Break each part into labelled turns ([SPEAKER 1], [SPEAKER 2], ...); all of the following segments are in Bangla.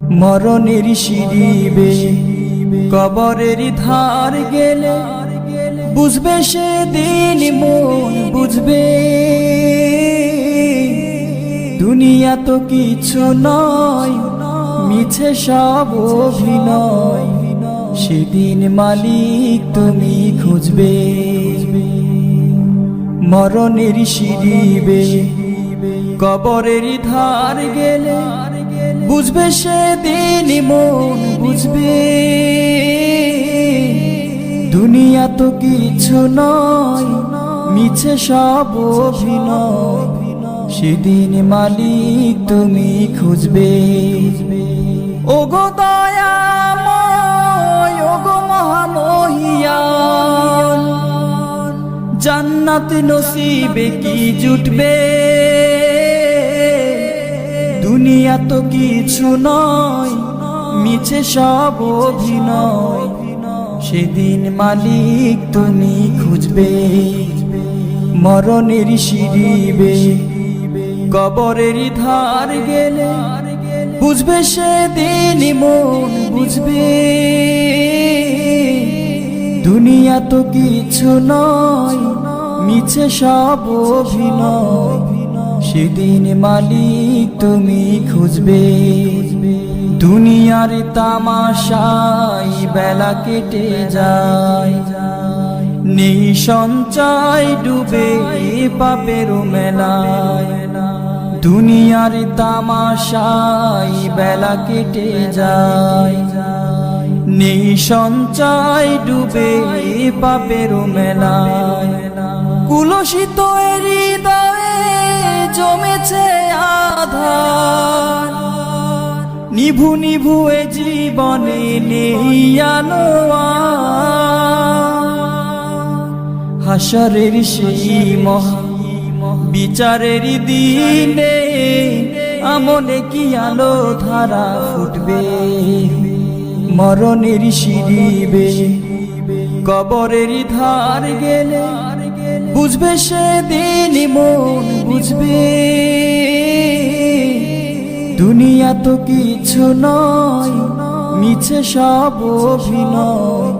[SPEAKER 1] মরণের সিঁড়িবে কবরের ধার গেলে বুঝবে সে দিন মন বুঝবে। দুনিয়া তো কিছু নয়, মিছে সব অভিনয়। সেদিন মালিক তুমি খুঁজবে। মরণের সিঁড়িবে কবরের ধার গেলে বুঝবে সে দিন মন বুঝবে। দুনিয়া তো কিছু নয়, মিছে সব অভিনয়। সেদিন মালিক তুমি খুঁজবে। ওগো দয়াময়, ওগো মহামহিয়ান জান্নাত নসিবে কি জুটবে? দুনিয়া তো কিছু নয়, মিছে সব অভিনয়। সেদিন মালিক তুমি খুঁজবে, মরণের সিঁড়িবে কবরের ধার গেলে বুঝবে সেদিন মন বুঝবে। দুনিয়া তো কিছু নয়, মিছে সব অভিনয়। সেদিন মালিক তুমি খুঁজবে। দুনিয়ার তামাশাই বেলা কেটে যায়। নেই সঞ্চয় ডুবে পাপের মেলায়। দুনিয়ার তামাশাই বেলা কেটে যায়। নেই সঞ্চয় ডুবে পাপের মেলায়। কুলসিত জমেছে আধার নিভু নিভু এ জীবনে নেই। হাসরের সেই মহা বিচারের দিনে আমলে কি আলো ধারা ফুটবে মরণের সিঁড়িবে কবরের ধার গেলে বুঝবে সে দিন মন বুঝবে। দুনিয়া তো কিছু নয়, মিছে সব অভিনয়।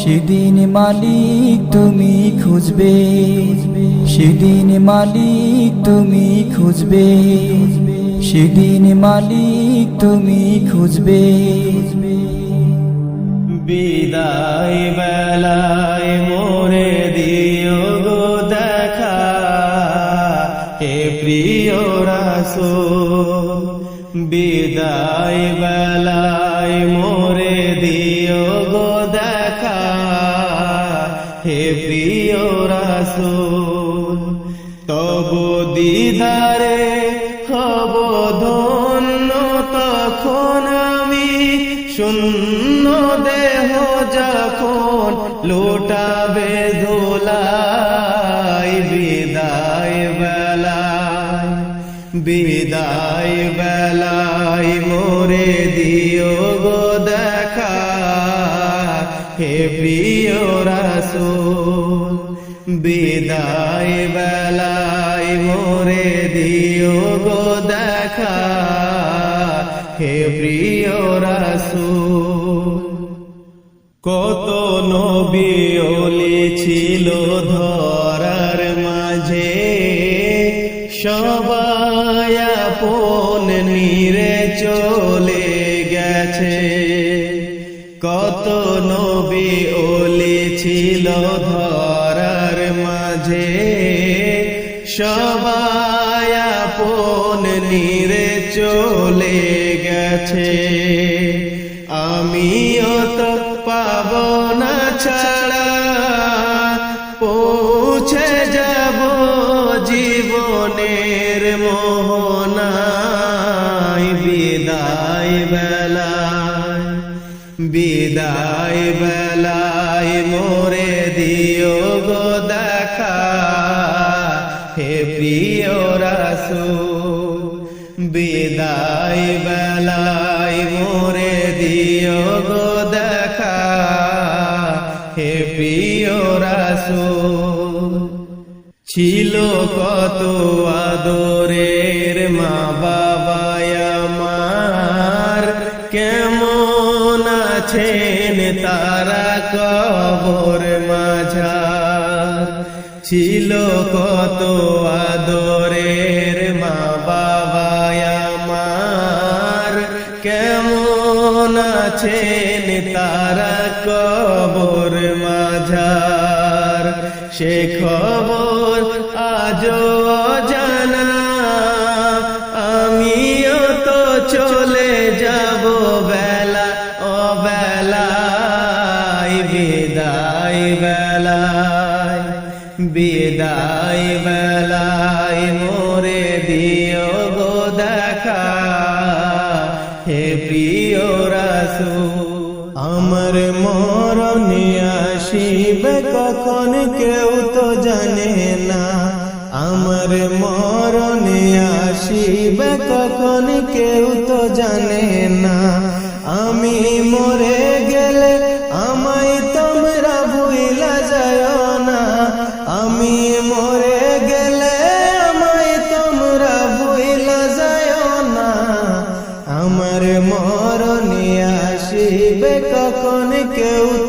[SPEAKER 1] সেদিন মালিক তুমি খুঁজবে, সেদিন মালিক তুমি খুঁজবে, সেদিন মালিক তুমি খুঁজবে।
[SPEAKER 2] বিদায় বেলায় মোরে দিও গো দেখা। হে প্রিয় রাসূল, বিদায় বেলায় মোরে দিও গো দেখা। হে প্রিয় রাসূল, তবু দিদারে হব ধন্য, তখন আমি শূন্য যখন লুটাবে ধুলাই, বিদায় বেলায় বিদায় বেলায় মোরে দিও গো দেখা, হে প্রিয় রাসূল, বিদায় বেলায় মোরে দিও গো দেখা, হে প্রিয় রাসূল। কত নবী ওলি ছিল ধরার মাঝে। সবাই আপন নিরে চলে গেছে। কত নবী ওলি ছিল ধরার মাঝে। সবাই আপন নিরে চলে গেছে। ছাড়া পৌঁছে যাব জীবনের মোহনায়। বিদায় বেলায় বিদায় বেলায় মোরে দিও গো দেখা। হে প্রিয় রাসূল, বিদায় বেলায় মোরে দিও গো প্রিয় রাসূল, ছিল কত আদরের মা বাবা আমার। কেমন আছেন তারা কবর মাঝার। ছিল কত আদরের মা বাবা আমার। কেমন আছেন তারা কবর সে খবর আজও জানা আমিও তো চলে যাব বেলা ও বেলায় বিদায় বেলায় বিদায় বেলায় মোরে দিও গো দেখা। হে প্রিয় রাসূল, আমার মরণে আসিবে, কখন কেউ তো জানে না। আমার মরণে আসিবে, কখন কেউ তো জানে না। আমি মরে গেলে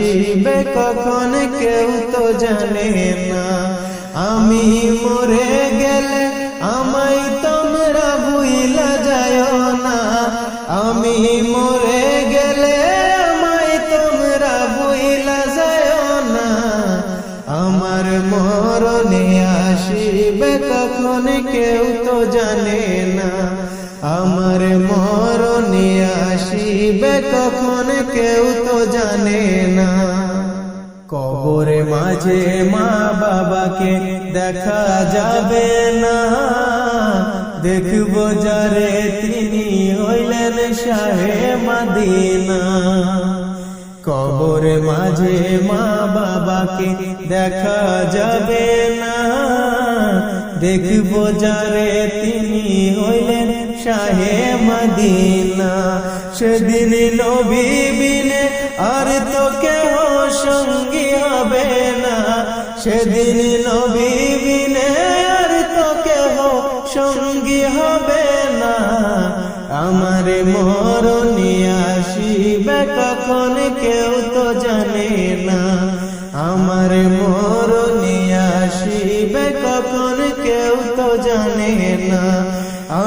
[SPEAKER 2] আসিবে কখন কেউ তো জানে না। আমি মরে গেলে আমায় তোমরা ভুইলা যায় না। আমি মরে গেলে আমায় তোমরা ভুইলা যায় না। আমার মরণে আসিবে কখন কেউ তো জানে না। আমার মরণে আসিবে কখন কেউ তো জানে না। কবরে মাঝে মা বাবাকে দেখা যাবে না। দেখব যারে তিনি হইলেন শাহে মাদিনা। কবরে মাঝে মা বাবাকে দেখা যাবে না দেখব যারে তিনি হইলেন শাহে মদিনা। সেদিন নবী আর তো কেহ সঙ্গী হবে না। সেদিন নবী আর তো কেহ সঙ্গী হবে না। আমার মরণে আসিবে কখন কেউ তো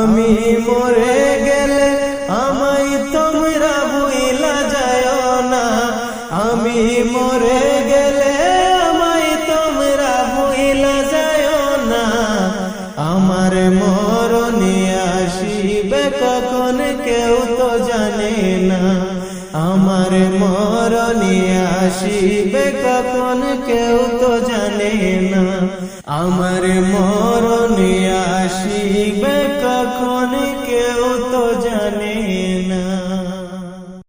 [SPEAKER 2] আমি মরে গেলে আমায় তোমরা ভুইলা যায় না। আমি মরে গেলে আমায় তোমরা ভুইলা যায় না। আমার মরণে আসিবে কখন কেউ তো জানে না। আমার মরণে আসিবে কখন কেউ তো জানে না। আমার মরণে আসিবে কখন কেউ তো জানে